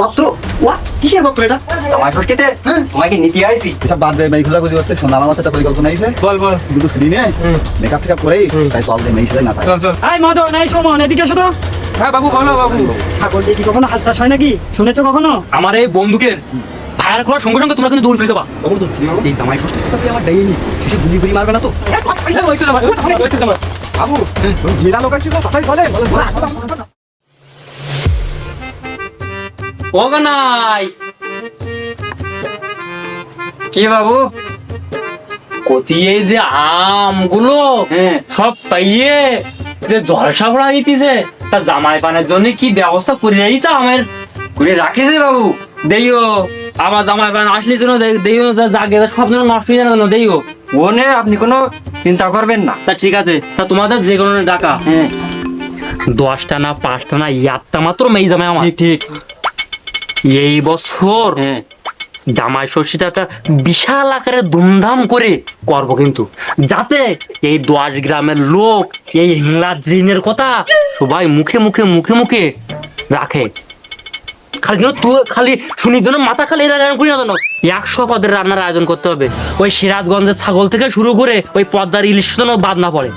পত্র? ওয়া কিসের পত্র এটা? আমার ষষ্ঠীতে হ্যাঁ। তোমাকে নিতে আইছি এসব বাদ দে মেয়ে খোঁজা খুঁজি করছে শোনা আমার একটা পরিকল্পনা আছে বল বল। দুটো ছুটি নিয়ে মেকআপ টেকআপ করেই তাই চল দে মেয়ে না চল চল। এই মদন এই সমন এদিকে এসো তো। হ্যাঁ বাবু বলো বাবু। ছাগল দিয়ে কি কখনো হাত চাষ হয় নাকি? শুনেছো কখনো? আমার এই বন্দুকের ফায়ার করার সঙ্গে সঙ্গে তোমরা কিন্তু দৌড় ফেলতে পারো এই জামাই ষষ্ঠী তুই আমার ডাইনি শেষে গুলি গুলি মারবে না তো? বাবু মেয়েরা লোক আসছে তো কথাই বলে, ও কানাই কি বাবু? কতি যে আমগুলো হ্যাঁ। সব পাইয়ে যে জলসা পড়া হইতিছে তা জামাই পানের জন্য কি ব্যবস্থা করে রাখিস আমার? করে রাখিস বাবু দেইও। আবার জামাই পান আসলি দে- দেইও জাগে সব যেন নষ্ট হয়ে যাবে দেইও? ও নে আপনি কোনো চিন্তা করবেন না। তা ঠিক আছে তা তোমাদের যে কোনো টাকা হ্যাঁ। দশটা না পাঁচটা না একটা মাত্র মেয়ে জামাই আমার। ঠিক ঠিক। এই বছর হ্যাঁ। জামাই ষষ্ঠীটা একটা বিশাল আকারে ধুমধাম করে করব কিন্তু। যাতে এই দশ গ্রামের লোক এই ইংলাজ ঋণের কথা সবাই মুখে মুখে মুখে মুখে রাখে। খালি যেন তুই খালি শুনি যেন মাথা খালি রান্না করি না যেন। একশো পদের রান্নার আয়োজন করতে হবে। ওই সিরাজগঞ্জের ছাগল থেকে শুরু করে ওই পদ্মার ইলিশ যেন বাদ না পড়ে।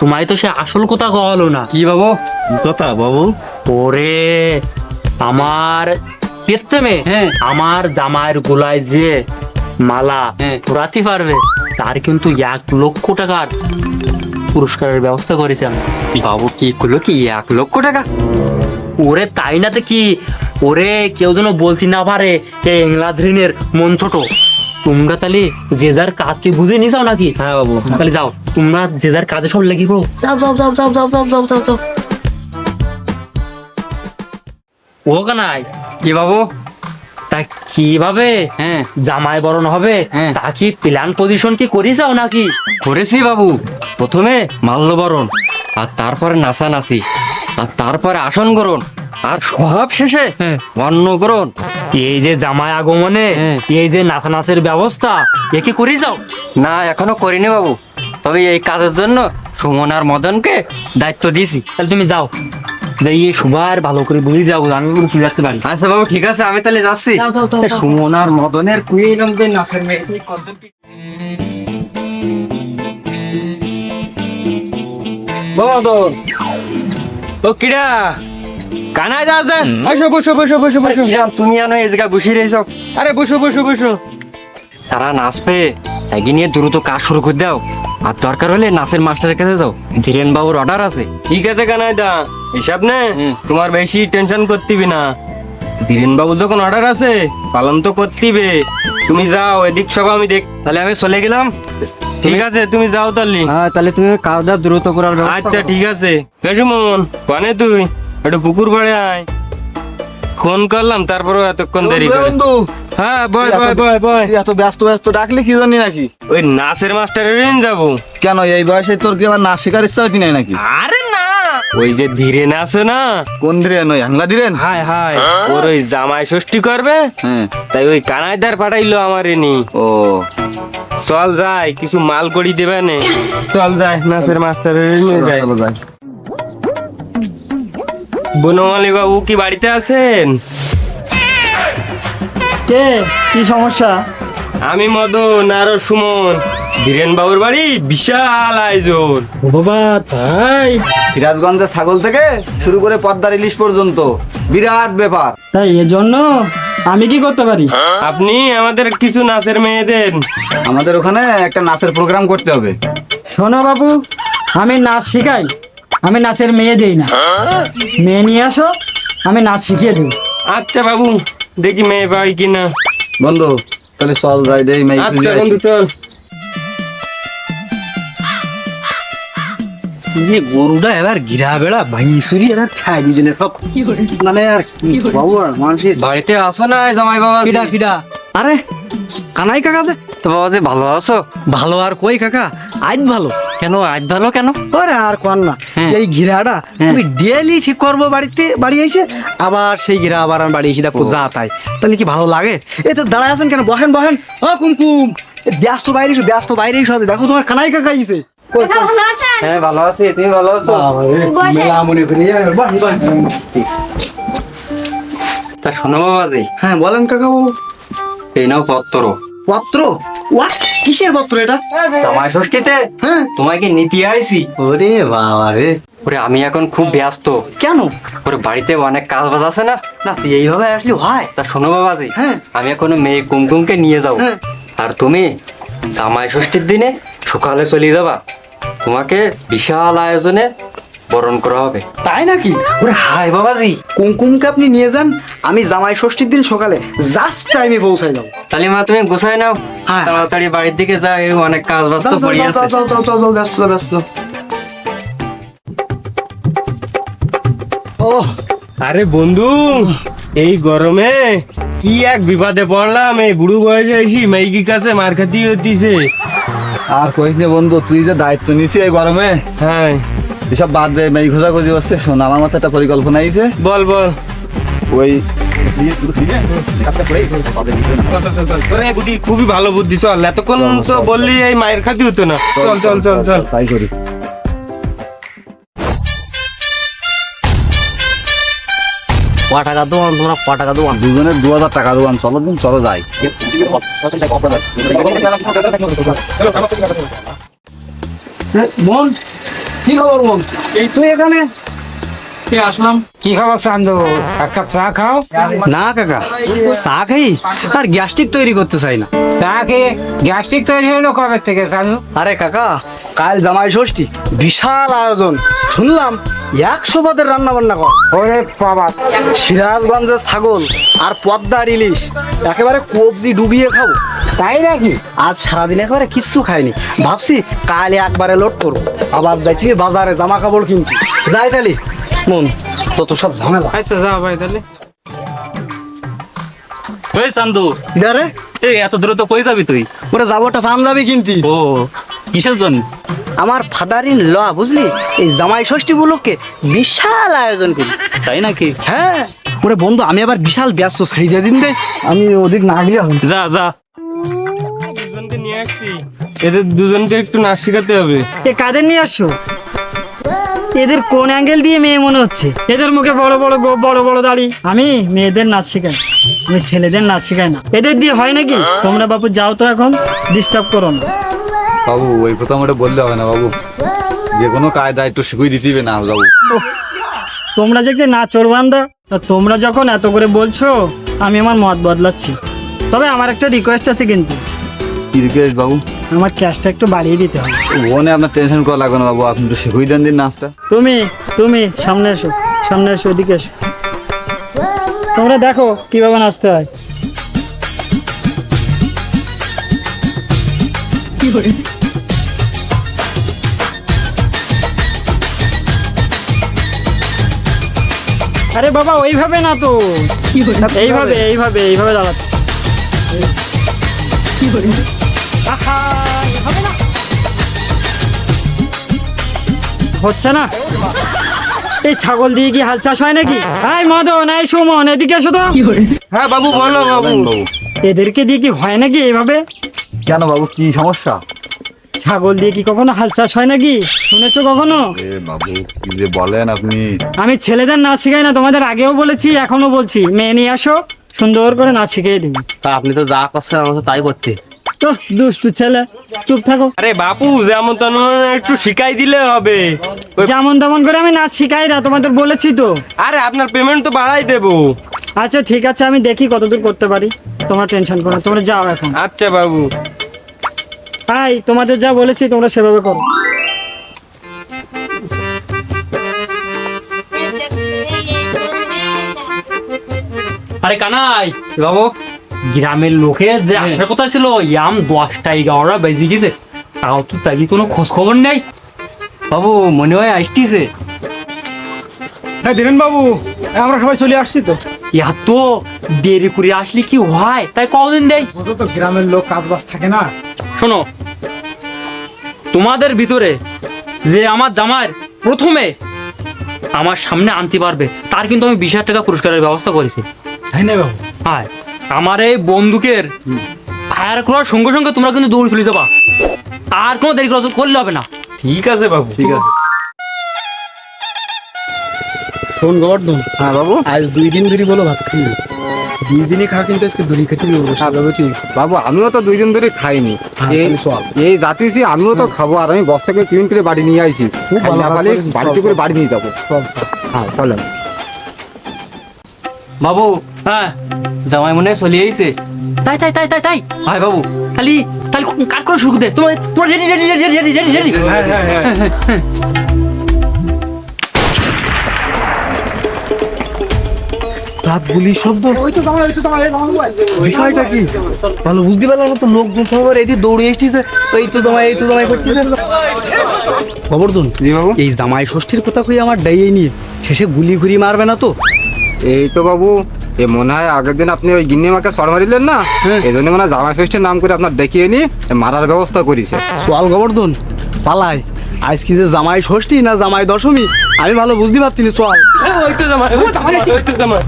তোমায় তো সে আসল কথা কওয়ালো না। কি বাবু? কথা বাবু? ওরে আমার পেত্তেমে হ্যাঁ। আমার জামাইয়ের গোলায় যে মালা হ্যাঁ। পরাতে পারবে তার কিন্তু এক লক্ষ টাকার পুরস্কারের ব্যবস্থা করেছি আমি। বাবু কি করল কি? এক লক্ষ টাকা? ওরে তাই না তো কি ওরে কেউ যেন বলতে না পারে ইংলাদ ঋণের মন ছোট তোমরা তাহলে যে যার কাজ কি বুঝে নি যাও নাকি? হ্যাঁ বাবু। তাহলে যাও তোমরা যে যার কাজে সব লেগে পড়ো। যাও যাও যাও যাও যাও যাও যাও যাও। ও কানাই কি বাবু? তা কীভাবে? হ্যাঁ। জামাই বরণ হবে হ্যাঁ। তা কি প্ল্যান পজিশন কি করি যাও নাকি? করেছি বাবু। প্রথমে মাল্যবরণ আর তারপরে আর তারপরে আসন গ্রহণ আর সব শেষে হ্যাঁ। অন্নগ্রহণ এই যে জামাই আগমনে হ্যাঁ। এই যে নাচানাচের ব্যবস্থা এ কি করি যাও? না এখনও করিনি বাবু। তবে এই কাজের জন্য সুমন আর মদনকে দায়িত্ব দিয়েছি। তাহলে তুমি যাও। যে এই সুবার ভালো করে বুঝে যাও আমি কোনো চলে যাচ্ছে বাড়ি আচ্ছা বাবু ঠিক আছে আমি তাহলে যাচ্ছি। যাও, যাও, যাও, যাও। সুমন আর মদনের কুইন নাচের মেয়ে মদন। ও কিডা কানাই দা আছে বসো বসো বসো বসো বসো। তুমি আনো এই জায়গায় বসে রয়েছ। আরে বসো বসো বসো। সারা নাচবে এগিয়ে নিয়ে দ্রুত কাজ শুরু করে দাও। আর দরকার হলে নাচের মাস্টারের কাছে যাও। ধীরেন বাবুর অর্ডার আছে। ঠিক আছে কানাইদা হিসাব নে তোমার বেশি টেনশন করতিবি না। ধীরেন বাবু যখন অর্ডার আছে পালন তো করতিবে। তুমি যাও এদিক সব আমি দেখ তাহলে আমি চলে গেলাম। ঠিক আছে তুমি যাও তাহলে। হ্যাঁ তাহলে তুমি কাজটা দ্রুত করার আচ্ছা ঠিক আছে। কেশুমন কানে তুই? একটু পুকুর পাড়ে আয়। ফোন করলাম তারপরেও এতক্ষণ দেরি করে। বন্ধু। হ্যাঁ বয় বয় বয় বয়। এত ব্যস্ত ব্যস্ত ডাকলি কি জানি নাকি? ওই নাচের মাস্টারের যাব। কেন এই বয়সে তোর কি আবার নাচ শেখার ইচ্ছা নাই নাকি? আরে না ওই যে ধীরেন আছে না? কোন দিলেন ওই হ্যাংলা দিলেন হায় হায় ওর ওই জামাই ষষ্ঠী করবে? হ্যাঁ। তাই ওই কানাইদার পাঠাইলো আমার এনি। ও। চল যাই কিছু মাল করি দেবে নে। চল যাই নাচের মাস্টারের নিয়ে যাই। যাই। বনমালী বাবু কি বাড়িতে আছেন? কে? কি সমস্যা? আমি মদন আর সুমন। ধীরেন বাবুর বাড়ি? বিশাল আয়োজন। ও বাবা তাই? সিরাজগঞ্জের ছাগল থেকে শুরু করে পদ্মার ইলিশ পর্যন্ত। বিরাট ব্যাপার। তাই এজন্য আমি কি করতে পারি? আপনি আমাদের কিছু নাচের মেয়ে দেন। আমাদের ওখানে একটা নাচের প্রোগ্রাম করতে হবে। শোনো বাবু আমি নাচ শিখাই। আমি নাচের মেয়ে দেই না। মেয়ে নিয়ে আসো আমি নাচ শিখিয়ে দেবো। আচ্ছা বাবু দেখি মেয়ে পাই কিনা। বন্ধু তাহলে চল যাই দেই মেয়ে আচ্ছা বন্ধু চল। গরুটা এবার ঘিরা বেড়া ভাঙি সুরি এবার খাই দুজনে সব। মানে আর কি বাবু আর মানুষের বাড়িতে আসো না এই জামাই বাবা কিডা কিডা আরে কানাই কাকা যে। তো বাবা যে ভালো আছো? ভালো আর কই কাকা? আজ ভালো। কেন আজ ভালো কেন? ওরে আর কোন না। হ্যাঁ। এই ঘিরাটা আমি ডেলি ঠিক করব বাড়িতে বাড়ি এসে আবার সেই ঘিরা আবার আমি বাড়ি এসে দেখো যা তাই। তাহলে কি ভালো লাগে? এই তো দাঁড়ায় আছেন কেন? বহেন বহেন ও কুমকুম এ ব্যস্ত বাইরে ব্যস্ত বাইরে দেখো তোমার কানাই কাকা আইছে। হ্যাঁ ভালো আছি। তুমি ভালো আছো? মেলা মনে করি তা শোনো বাবাজি। হ্যাঁ বলেন কাকা এই নাও পত্র। পত্র? ওয়াট কিসের পত্র এটা? জামাই ষষ্ঠীতে? হ্যাঁ। তোমাকে নিতে আইছি? ওরে বাবা রে। ওরে আমি এখন খুব ব্যস্ত। কেন? ওরে বাড়িতে অনেক কাজ বাজ আছে না? না তুই এইভাবে আসলি হয়। তা শোনো বাবাজি হ্যাঁ। আমি এখন মেয়ে কুমকুমকে নিয়ে যাব। হ্যাঁ। আর তুমি জামাই ষষ্ঠীর দিনে সকালে চলে যাবা। তোমাকে বিশাল আয়োজনে বরণ করা হবে। তাই নাকি? ওরে হাই বাবাজি। কুমকুমকে আপনি নিয়ে যান? আমি জামাই ষষ্ঠীর দিন সকালে জাস্ট টাইমে পৌঁছাই যাব তাহলে মা তুমি গোছাই নাও। হ্যাঁ। তাড়াতাড়ি বাড়ির দিকে যাও এই অনেক কাজ বাজ তো পড়ে আছে যাও যাও যাও যাও ব্যস্ত ব্যস্ত। ও আরে বন্ধু এই গরমে কি এক বিপদে পড়লাম। এই বুড়ো বয়সে এসি মেয়েকি কাছে মার খাতি হতিছে। আর কইস নে বন্ধু তুই যে দায়িত্ব নিছি এই গরমে হ্যাঁ। এসব বাদ দে মেয়ে খোঁজা খুঁজি হচ্ছে শোন আমার মাথায় একটা পরিকল্পনা আইছে। বল বল। ওই বুদ্ধি খুবই ভালো বুদ্ধি চল। এতক্ষণ তো বললি এই মায়ের খাতি হতো না। চল চল চল চল। তাই করি। ক টাকা দোয়ান তোমরা ক টাকা দোয়ান দুজনের দু হাজার টাকা দেবান চলো দিন চলো যাই। মন কি খবর মন এই তুই এখানে? কে আসলাম? কি খবর চান্দু এক কাপ চা খাও। না কাকা চা খাই আর গ্যাস্ট্রিক তৈরি করতে চাই না। চা খেয়ে গ্যাস্ট্রিক তৈরি হলো কবে থেকে চান্দু আরে কাকা কাল জামাই ষষ্ঠী বিশাল আয়োজন। শুনলাম একশো পদের রান্না বান্না কর। ওরে বাবা। সিরাজগঞ্জের ছাগল আর পদ্মার ইলিশ একেবারে কবজি ডুবিয়ে খাব। তাই নাকি? আজ সারাদিন একেবারে কিচ্ছু খাইনি। ভাবছি কাল একবারে লোড করব। আবার যাইতে বাজারে জামা কাপড় কিনছি। যাই তালি মন যত সব ঝামেলা। আচ্ছা যা ভাই তাহলে। ওই চান্দু ইদারে এই এত দ্রুত কই যাবি তুই? ওরা যাবোটা যাবি কিনতি। ও। কিসের জন্য? আমার ফাদার ইন ল বুঝলি? এই জামাই ষষ্ঠী উপলক্ষে বিশাল আয়োজন করি। তাই নাকি? হ্যাঁ। ওরে বন্ধু আমি আবার বিশাল ব্যস্ত ছাড়ি দিয়ে দিন দে। আমি ওদিক না গিয়ে আসুন যা যা। দুজনকে নিয়ে আসছি। এদের দুজনকে একটু নাচ শেখাতে হবে। এ কাদের নিয়ে আসছো? এদের কোন অ্যাঙ্গেল দিয়ে মেয়ে মনে হচ্ছে? এদের মুখে বড় বড় গোপ বড় বড় দাড়ি। আমি মেয়েদের নাচ শেখাই। আমি ছেলেদের নাচ শেখাই না। এদের দিয়ে হয় নাকি? তোমরা বাপু যাও তো এখন ডিস্টার্ব করো না। বাবু ওই কথা মোটে বললে হবে না বাবু। যে কোনো কায়দা একটু শিখুই দিছিবে না বাবু। তোমরা যে না নাচর বান্ধা তা তোমরা যখন এত করে বলছো আমি আমার মত বদলাচ্ছি। তবে আমার একটা রিকোয়েস্ট আছে কিন্তু। কি রিকোয়েস্ট বাবু? আমার ক্যাশটা একটু বাড়িয়ে দিতে হবে। ওনে আপনার টেনশন করা লাগবে না বাবু। আপনি একটু শিখুই দেন দিন নাচটা। তুমি তুমি সামনে এসো সামনে এসো এদিকে এসো। তোমরা দেখো কীভাবে নাচতে হয়। আরে বাবা ওইভাবে না তো। এইভাবে এইভাবে এইভাবে দাঁড়াতে আহা, এভাবে হচ্ছে না? এই ছাগল দিয়ে কি হাল চাষ হয় নাকি? এই মদন এই সুমন এদিকে এসো তো। হ্যাঁ বাবু বলো বাবু। এদেরকে দিয়ে কি হয় নাকি এইভাবে? কেন বাবু কি সমস্যা? ছাগল দিয়ে কি কখনো হাল চাষ হয় নাকি? শুনেছো কখনো? এ বাবু কি যে বলেন আপনি। আমি ছেলেদের নাচ শিখাই না তোমাদের আগেও বলেছি এখনও বলছি। মেয়ে নিয়ে আসো সুন্দর করে নাচ শিখিয়ে দিবি। তা আপনি তো যা করছেন আমার তো তাই করতে তো দুষ্টু ছেলে চুপ থাকো। আরে বাপু যেমন তেমন একটু শিখাই দিলে হবে। ওই- যেমন তেমন করে আমি নাচ শিখাই না তোমাদের বলেছি তো। আরে আপনার পেমেন্ট তো বাড়াই দেবো। আচ্ছা ঠিক আছে আমি দেখি কতদূর করতে পারি। তোমরা টেনশন করো তোমরা যাও এখন। আচ্ছা বাবু। হাই তোমাদের যা বলেছি তোমরা সেভাবে করো। আরে কানাই! বাবু গ্রামের লোকে যে আসার কথা ছিল ইয়াম দশটা এগারোটা বেজে গেছে। তাও তো তাই কোনো খোঁজ খবর নেই। বাবু মনে হয় আসতিছে। হ্যাঁ ধীরেন বাবু আমরা সবাই চলে আসছি তো। এত দেরি করে আসলে কি হয়? তাই কদিন দেয় তো গ্রামের লোক কাজ বাজ থাকে না। শোনো তোমাদের ভিতরে যে আমার জামার প্রথমে আমার সামনে আনতে পারবে তার কিন্তু আমি বিশ হাজার টাকা পুরস্কারের ব্যবস্থা করেছি। তাই না বাবু? হ্যাঁ। আমার এই বন্দুকের ফায়ার করার সঙ্গে সঙ্গে তোমরা কিন্তু দৌড় চলে যাবা। আর কোনো দেরি করা- করলে হবে না। ঠিক আছে বাবু। ঠিক আছে। শোন গোবর্ধন হ্যাঁ বাবু। আজ দুই দিন ধরে বলো ভাত খাই দুই দিনই খা কিন্তু আজকে দড়ি খেতে তুই বাবু আমিও তো দুই দিন ধরে খাইনি। হ্যাঁ, এই তাহলে চল। এই জাতিছি আমিও তো খাব আর আমি বস্তা করে ক্লিন করে বাড়ি নিয়ে আইছি। ভালো খালি বাড়িতে করে বাড়ি নিয়ে যাব। হ্যাঁ চলেন বাবু হ্যাঁ জামাই মনে হয় চলে আইছে। তাই তাই তাই তাই তাই। ভাই বাবু খালি খালি কাট করে শুরু দে। তোমার তোমার ready ready ready ready ready ready হ্যাঁ। হ্যাঁ হ্যাঁ। রাত গুলির শব্দ বিষয়টা কি? ভালো বুঝতে পারলাম না তো লোকজন সবার এই দৌড়ে এসেছে এই তো জামাই এই তো জামাই করতেছে। গোবর্ধন এই জামাই ষষ্ঠীর কথা কই আমার ডাইয়ে নিয়ে? শেষে গুলি ঘুরি মারবে না তো? এই তো বাবু এ মনে হয় আগের দিন আপনি ওই গিন্নি মাকে সর মারিলেন না? এই জন্য মনে হয় জামাই ষষ্ঠীর নাম করে আপনার দেখিয়ে নিয়ে মারার ব্যবস্থা করেছে। সোয়াল গোবর্ধন চালাই আজ কি যে জামাই ষষ্ঠী না জামাই দশমী? আমি ভালো বুঝতে পারছি না সোয়াল ওই তো জামাই।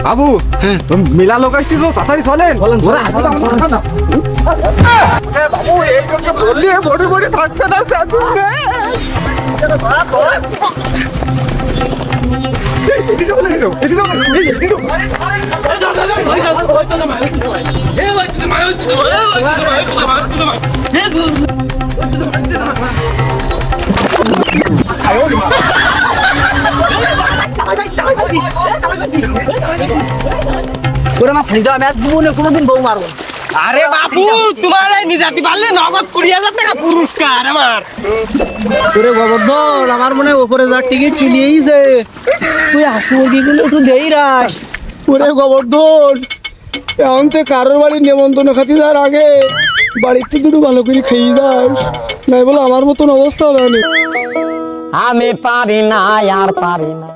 ওই তো জামাই, ওই তো জামাই বাবু তুমি মেলা লোক আসছি তো তাড়াতাড়ি চলেন। বাবু এই লোককে বললি বড় বড় থাকবে না স্যাতুস ওরা আমি আজ জীবনে কোনোদিন বউ মারবো আরে বাবু তোমার এই নিজাতি পারলে নগদ কুড়ি হাজার টাকা পুরস্কার আমার। ওরে গোবর্ধন আমার মনে ওপরে যার টিকিট চিনিয়েইছে তুই হাসি মুরগিগুলো একটু দেই রাখ। ওরে গোবর্ধন এখন তো কারোর বাড়ির নেমন্তন্ন খাতি যাওয়ার আগে বাড়িতে দুটো ভালো করে খেয়ে যাস। নাই বলে আমার মতন অবস্থা হবে আমি পারি না আর পারি না।